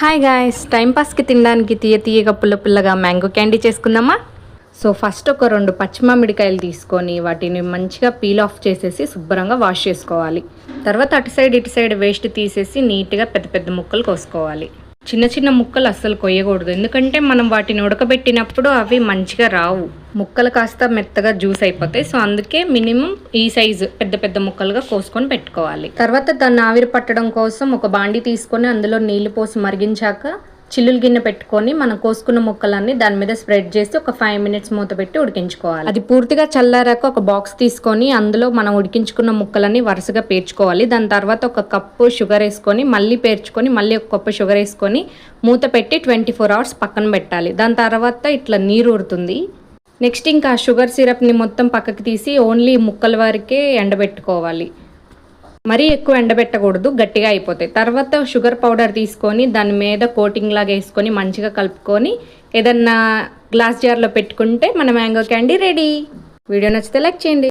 Hi guys టైంపాస్కి తినడానికి తీయ తీయగా పుల్ల పుల్లగా మ్యాంగో క్యాండీ చేసుకుందామా? సో ఫస్ట్ ఒక రెండు పచ్చి మామిడికాయలు తీసుకొని వాటిని మంచిగా పీల్ ఆఫ్ చేసేసి శుభ్రంగా వాష్ చేసుకోవాలి. తర్వాత అటు సైడ్ ఇటు సైడ్ వేస్ట్ తీసేసి నీట్గా పెద్ద పెద్ద ముక్కలు కోసుకోవాలి. చిన్న చిన్న ముక్కలు అస్సలు కొయ్యకూడదు. ఎందుకంటే మనం వాటిని ఉడకబెట్టినప్పుడు అవి మంచిగా రావు. ముక్కలు కాస్త మెత్తగా జ్యూస్ అయిపోతాయి. సో అందుకే మినిమం ఈ సైజు పెద్ద పెద్ద ముక్కలుగా కోసుకొని పెట్టుకోవాలి. తర్వాత దాన్ని ఆవిరి పట్టడం కోసం ఒక బాండి తీసుకొని అందులో నీళ్ళు పోసి మరిగించాక చిల్లులు గిన్నె పెట్టుకొని మనం కోసుకున్న ముక్కలన్నీ దాని మీద స్ప్రెడ్ చేసి ఒక ఫైవ్ మినిట్స్ మూత పెట్టి ఉడికించుకోవాలి. అది పూర్తిగా చల్లారాక ఒక బాక్స్ తీసుకొని అందులో మనం ఉడికించుకున్న ముక్కలన్నీ వరుసగా పేర్చుకోవాలి. దాని తర్వాత ఒక కప్పు షుగర్ వేసుకొని మళ్ళీ పేర్చుకొని మళ్ళీ ఒక కప్పు షుగర్ వేసుకొని మూత పెట్టి ట్వంటీ ఫోర్ అవర్స్ పక్కన పెట్టాలి. దాని తర్వాత ఇట్లా నీరు ఊరుతుంది. నెక్స్ట్ ఇంకా షుగర్ సిరప్ని మొత్తం పక్కకి తీసి ఓన్లీ ముక్కల వరకే ఎండబెట్టుకోవాలి. మరీ ఎక్కువ ఎండబెట్టకూడదు గట్టిగా అయిపోతాయి. తర్వాత షుగర్ పౌడర్ తీసుకొని దాని మీద కోటింగ్ లాగా వేసుకొని మంచిగా కలుపుకొని ఏదన్నా గ్లాస్ జార్లో పెట్టుకుంటే మన మ్యాంగో క్యాండీ రెడీ. వీడియో నచ్చితే లైక్ చేయండి.